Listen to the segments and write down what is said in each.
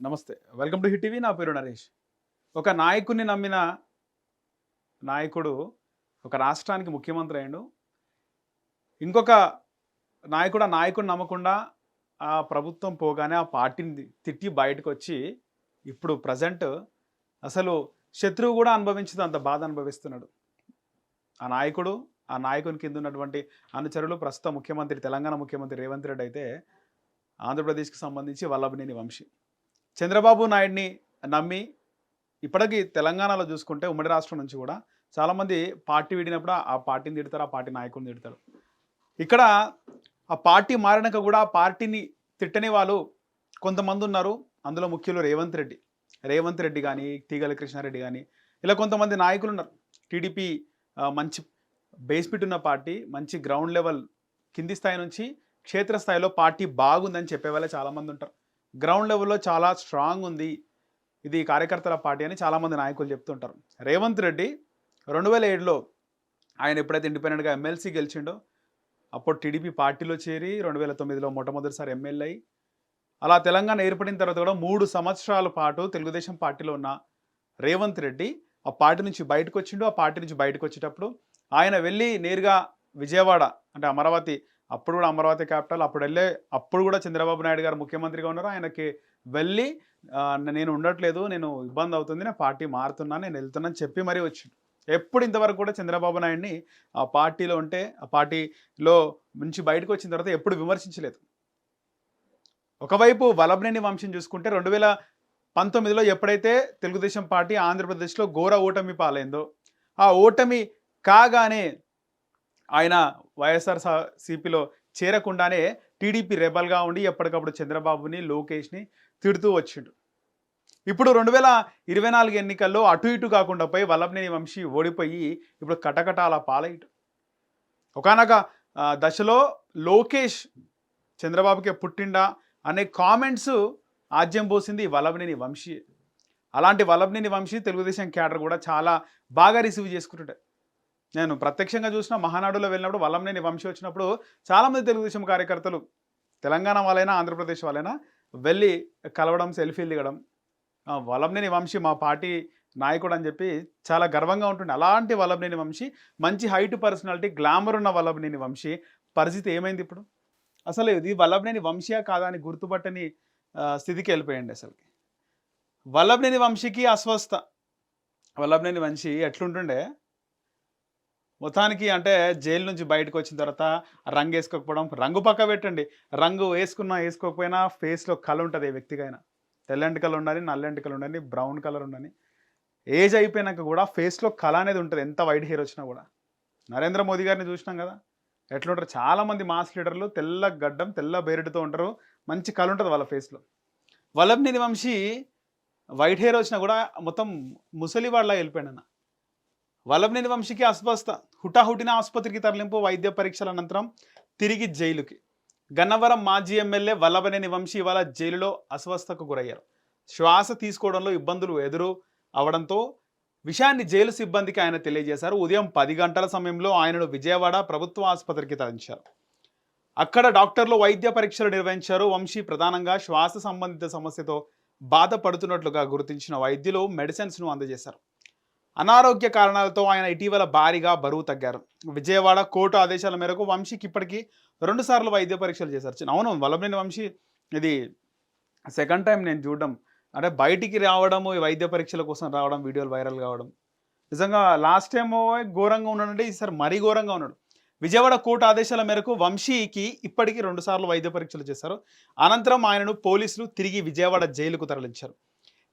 నమస్తే. Welcome to hit TV నా పేరు నరేష్. ఒక నాయకుడిని నమ్మిన నాయకుడు ఒక రాష్ట్రానికి ముఖ్యమంత్రి అయ్యాడు. ఇంకొక నాయకుడు ఆ నాయకుడిని నమ్మకుండా ఆ ప్రభుత్వం పోగానే ఆ పార్టీని తిట్టి బయటకు వచ్చి ఇప్పుడు ప్రజెంట్ అసలు శత్రువు కూడా అనుభవించదు అంత బాధ అనుభవిస్తున్నాడు. ఆ నాయకుడు ఆ నాయకుని కింద ఉన్నటువంటి అనుచరులు ప్రస్తుత ముఖ్యమంత్రి తెలంగాణ ముఖ్యమంత్రి రేవంత్ రెడ్డి అయితే ఆంధ్రప్రదేశ్కి సంబంధించి వల్లభనేని వంశీ. చంద్రబాబు నాయుడిని నమ్మి ఇప్పటికీ తెలంగాణలో చూసుకుంటే ఉమ్మడి రాష్ట్రం నుంచి కూడా చాలామంది పార్టీ విడినప్పుడు ఆ పార్టీని తిడతారు ఆ పార్టీ నాయకుడిని తిడతారు. ఇక్కడ ఆ పార్టీ మారినాక కూడా ఆ పార్టీని తిట్టని వాళ్ళు కొంతమంది ఉన్నారు. అందులో ముఖ్యులు రేవంత్ రెడ్డి. రేవంత్ రెడ్డి కానీ తీగల కృష్ణారెడ్డి కానీ ఇలా కొంతమంది నాయకులు ఉన్నారు. టీడీపీ మంచి బేస్పిట్ ఉన్న పార్టీ మంచి గ్రౌండ్ లెవెల్ కింది స్థాయి నుంచి క్షేత్రస్థాయిలో పార్టీ బాగుందని చెప్పే వాళ్ళే చాలామంది ఉంటారు. గ్రౌండ్ లెవెల్లో చాలా స్ట్రాంగ్ ఉంది. ఇది కార్యకర్తల పార్టీ అని చాలామంది నాయకులు చెప్తుంటారు. రేవంత్ రెడ్డి రెండు వేల ఏడులో ఆయన ఎప్పుడైతే ఇండిపెండెంట్గా ఎమ్మెల్సీ గెలిచిండో అప్పుడు టీడీపీ పార్టీలో చేరి రెండు వేల తొమ్మిదిలో మొట్టమొదటిసారి ఎమ్మెల్యే అయి అలా తెలంగాణ ఏర్పడిన తర్వాత కూడా మూడు సంవత్సరాల పాటు తెలుగుదేశం పార్టీలో ఉన్న రేవంత్ రెడ్డి ఆ పార్టీ నుంచి బయటకు వచ్చిండు ఆ పార్టీ నుంచి బయటకు వచ్చేటప్పుడు ఆయన వెళ్ళి నేరుగా విజయవాడ అంటే అమరావతి అప్పుడు కూడా అమరావతి క్యాపిటల్ అప్పుడు వెళ్ళే అప్పుడు కూడా చంద్రబాబు నాయుడు గారు ముఖ్యమంత్రిగా ఉన్నారు. ఆయనకి వెళ్ళి నేను ఉండట్లేదు నేను ఇబ్బంది అవుతుంది నేను పార్టీ మారుతున్నాను నేను వెళ్తున్నాను చెప్పి మరీ వచ్చిండు. ఎప్పుడు ఇంతవరకు కూడా చంద్రబాబు నాయుడిని ఆ పార్టీలో ఉంటే ఆ పార్టీలో నుంచి బయటకు వచ్చిన తర్వాత ఎప్పుడు విమర్శించలేదు. ఒకవైపు వలభనేని వంశం చూసుకుంటే రెండు వేల పంతొమ్మిదిలో ఎప్పుడైతే తెలుగుదేశం పార్టీ ఆంధ్రప్రదేశ్లో ఘోర ఓటమి పాలైందో ఆ ఓటమి కాగానే ఆయన వైఎస్ఆర్ సిపిలో చేరకుండానే టీడీపీ రెబల్గా ఉండి ఎప్పటికప్పుడు చంద్రబాబుని లోకేష్ని తిడుతూ వచ్చిండు. ఇప్పుడు రెండు వేల ఇరవై నాలుగు ఎన్నికల్లో అటు ఇటు కాకుండా పోయి వల్లభనేని వంశీ ఓడిపోయి ఇప్పుడు కటకటాల పాలైటు ఒకనొక దశలో లోకేష్ చంద్రబాబుకే పుట్టిండా అనే కామెంట్స్ ఆజ్యం పోసింది వల్లభనేని వంశీ అలాంటి వల్లభనేని వంశీ తెలుగుదేశం క్యాడర్ కూడా చాలా బాగా రిసీవ్ చేసుకుంటుంటారు నేను ప్రత్యక్షంగా చూసిన మహానాడులో వెళ్ళినప్పుడు వల్లంనేని వంశీ వచ్చినప్పుడు చాలామంది తెలుగుదేశం కార్యకర్తలు తెలంగాణ వాళ్ళైనా ఆంధ్రప్రదేశ్ వాళ్ళైనా వెళ్ళి కలవడం సెల్ఫీలు దిగడం ఆ, వల్లంనేని వంశీ మా పార్టీ నాయకుడు అని చెప్పి చాలా గర్వంగా ఉంటుంది అలాంటి వల్లభనేని వంశీ మంచి హైట్ పర్సనాలిటీ గ్లామర్ ఉన్న వల్లభనేని వంశీ పరిస్థితి ఏమైంది ఇప్పుడు? అసలు ఇది వల్లభనేని వంశీయా కాదా అని గుర్తుపట్టని స్థితికి వెళ్ళిపోయండి అసలుకి. వల్లభనేని వంశీకి అస్వస్థ. వల్లభనేని వంశీ ఎట్లుంటుండే మొత్తానికి అంటే జైలు నుంచి బయటకు వచ్చిన తర్వాత రంగు వేసుకోకపోవడం రంగు పక్క పెట్టండి. రంగు వేసుకున్నా వేసుకోకపోయినా ఫేస్లో కళ ఉంటుంది ఏ వ్యక్తికైనా తెల్లంటికలు ఉండాలి నల్లంటికలు ఉండాలి బ్రౌన్ కలర్ ఉండాలి. ఏజ్ అయిపోయినాక కూడా ఫేస్లో కళ అనేది ఉంటుంది ఎంత వైట్ హెయిర్ వచ్చినా కూడా. నరేంద్ర మోదీ గారిని చూసినాం కదా? ఎట్లుంటారు? చాలామంది మాస్ లీడర్లు తెల్ల గడ్డం తెల్ల బేరెడ్తో ఉంటారు. మంచి కళ ఉంటుంది వాళ్ళ ఫేస్లో. వల్లభనేని వంశీ వైట్ హెయిర్ వచ్చినా కూడా మొత్తం ముసలి వాళ్ళ వెళ్ళిపోయాడు వల్లభనేని వంశీకి అస్వస్థ. హుటాహుటిన ఆసుపత్రికి తరలింపు వైద్య పరీక్షల అనంతరం తిరిగి జైలుకి. గన్నవరం మాజీ ఎమ్మెల్యే వల్లభనేని వంశీ ఇవాళ జైలులో అస్వస్థకు గురయ్యారు. శ్వాస తీసుకోవడంలో ఇబ్బందులు ఎదురు అవడంతో విషయాన్ని జైలు సిబ్బందికి ఆయన తెలియజేశారు. ఉదయం పది గంటల సమయంలో ఆయనను విజయవాడ ప్రభుత్వ ఆసుపత్రికి తరలించారు. అక్కడ డాక్టర్లు వైద్య పరీక్షలు నిర్వహించారు. వంశీ ప్రధానంగా శ్వాస సంబంధిత సమస్యతో బాధపడుతున్నట్లుగా గుర్తించిన వైద్యులు మెడిసిన్స్ను అందజేశారు. అనారోగ్య కారణాలతో ఆయన ఇటీవల భారీగా బరువు తగ్గారు. విజయవాడ కోర్టు ఆదేశాల మేరకు వంశీకి ఇప్పటికీ రెండుసార్లు వైద్య పరీక్షలు చేశారు. చిన్న- అవును వల్లభనేని వంశీ ఇది సెకండ్ టైం నేను చూడడం. అంటే బయటికి రావడము ఈ వైద్య పరీక్షల కోసం రావడం వీడియోలు వైరల్ కావడం. నిజంగా లాస్ట్ టైం ఘోరంగా ఉన్నాడంటే ఈసారి మరీ ఘోరంగా ఉన్నాడు. విజయవాడ కోర్టు ఆదేశాల మేరకు వంశీకి ఇప్పటికీ రెండుసార్లు వైద్య పరీక్షలు చేశారు. అనంతరం ఆయనను పోలీసులు తిరిగి విజయవాడ జైలుకు తరలించారు.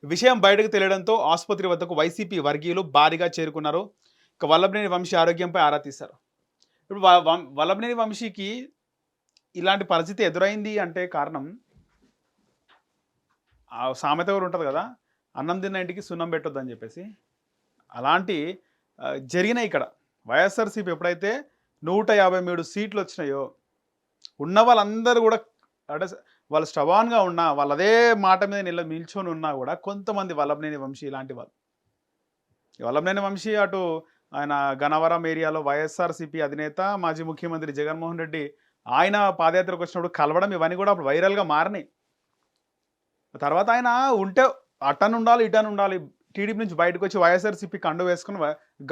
విషయం బయటకు తెలియడంతో ఆసుపత్రి వద్దకు వైసీపీ వర్గీయులు భారీగా చేరుకున్నారు. ఇక వల్లభనేని వంశీ ఆరోగ్యంపై ఆరా తీశారు. ఇప్పుడు వల్లభనేని వంశీకి ఇలాంటి పరిస్థితి ఎదురైంది అంటే కారణం ఆ సామెత కూడా ఉంటుంది కదా అన్నం తిన్న ఇంటికి సున్నం పెట్టొద్దు అని చెప్పేసి. అలాంటి జరిగినాయి ఇక్కడ వైఎస్ఆర్సీపీ ఎప్పుడైతే నూట యాభై మూడు సీట్లు వచ్చినాయో ఉన్న వాళ్ళందరూ కూడా అంటే వాళ్ళు స్టవాన్గా ఉన్నా వాళ్ళు అదే మాట మీద నిల నిల్చొని ఉన్నా కూడా కొంతమంది వల్లభనేని వంశీ ఇలాంటి వాళ్ళు. వల్లభనేని వంశీ అటు ఆయన గనవరం ఏరియాలో వైఎస్ఆర్సీపీ అధినేత మాజీ ముఖ్యమంత్రి జగన్మోహన్ రెడ్డి ఆయన పాదయాత్రకు వచ్చినప్పుడు కలవడం ఇవన్నీ కూడా అప్పుడు వైరల్గా మారినాయి. తర్వాత ఆయన ఉంటే అటన్ ఉండాలి ఇటన్ ఉండాలి టీడీపీ నుంచి బయటకు వచ్చి వైఎస్ఆర్సీపీ కండు వేసుకుని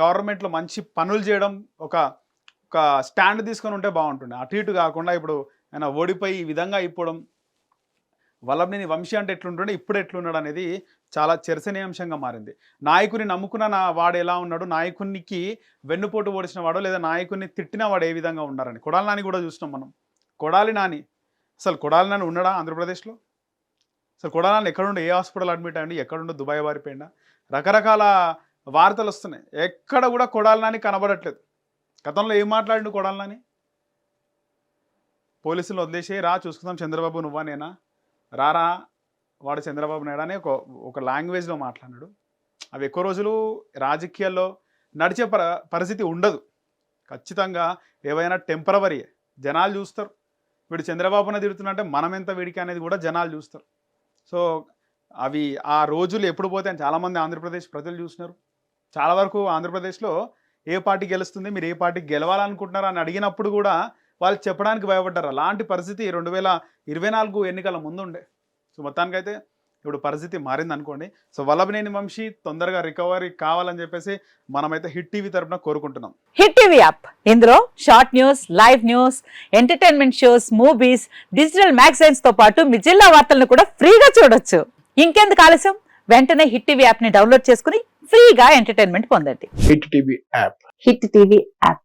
గవర్నమెంట్లో మంచి పనులు చేయడం ఒక ఒక స్టాండ్ తీసుకొని ఉంటే బాగుంటుండే. అటు ఇటు కాకుండా ఇప్పుడు ఆయన ఓడిపోయి ఈ విధంగా అయిపోవడం వల్లభనేని వంశీ అంటే ఎట్లుంటుండే ఇప్పుడు ఎట్లున్నాడు అనేది చాలా చర్చనీయాంశంగా మారింది. నాయకుని నమ్ముకున్న నా వాడు ఎలా ఉన్నాడు నాయకునికి వెన్నుపోటు ఓడిచిన వాడు లేదా నాయకుని తిట్టిన వాడు ఏ విధంగా ఉన్నారని. కొడాలి నాని కూడా చూసినాం మనం. కొడాలి నాని. అసలు కొడాలి నాని ఉన్నాడా ఆంధ్రప్రదేశ్లో? అసలు కొడాలి నాని ఎక్కడుండే ఏ హాస్పిటల్ అడ్మిట్ అయ్యండి ఎక్కడుండో దుబాయ్ వారిపోయిందా రకరకాల వార్తలు వస్తున్నాయి. ఎక్కడ కూడా కొడాలి నాని కనబడట్లేదు. గతంలో ఏం మాట్లాడిండు కొడాలి నాని? పోలీసులు వదిలేసి రా చూసుకుందాం చంద్రబాబు నువ్వా నేనా? రారా వాడు చంద్రబాబు నాయుడు అని ఒక ఒక లాంగ్వేజ్లో మాట్లాడాడు అవి ఎక్కువ రోజులు రాజకీయాల్లో నడిచే ప పరిస్థితి ఉండదు. ఖచ్చితంగా ఏవైనా టెంపరవరీ జనాలు చూస్తారు. వీడు చంద్రబాబున తిడుతున్నట్టే మనం ఎంత వీడికి అనేది కూడా జనాలు చూస్తారు. సో అవి ఆ రోజులు ఎప్పుడు పోతే అని చాలామంది ఆంధ్రప్రదేశ్ ప్రజలు చూసినారు. చాలా వరకు ఆంధ్రప్రదేశ్లో ఏ పార్టీ గెలుస్తుంది మీరు ఏ పార్టీ గెలవాలనుకుంటున్నారు అని అడిగినప్పుడు కూడా వాళ్ళు చెప్పడానికి భయపడ్డారు. అలాంటి పరిస్థితి రెండు వేల ఇరవై నాలుగు ఎన్నికల ముందు ఉండే సో మొత్తానికైతే ఇప్పుడు పరిస్థితి మారింది అనుకోండి సో వల్లభనేని వంశీ తొందరగా రికవరీ కావాలని చెప్పేసి మనమైతే హిట్ టీవీ తరపున కోరుకుంటున్నాం. Hit TV app. ఇందులో short news live news entertainment shows movies digital మ్యాగజైన్స్తో పాటు మీ జిల్లా వార్తలను కూడా ఫ్రీగా చూడొచ్చు. ఇంకెందుకు ఆలస్యం? వెంటనే హిట్ టీవీ యాప్ని డౌన్లోడ్ చేసుకుని ఫ్రీగా ఎంటర్టైన్మెంట్ పొందండి. Hit TV app. Hit TV app.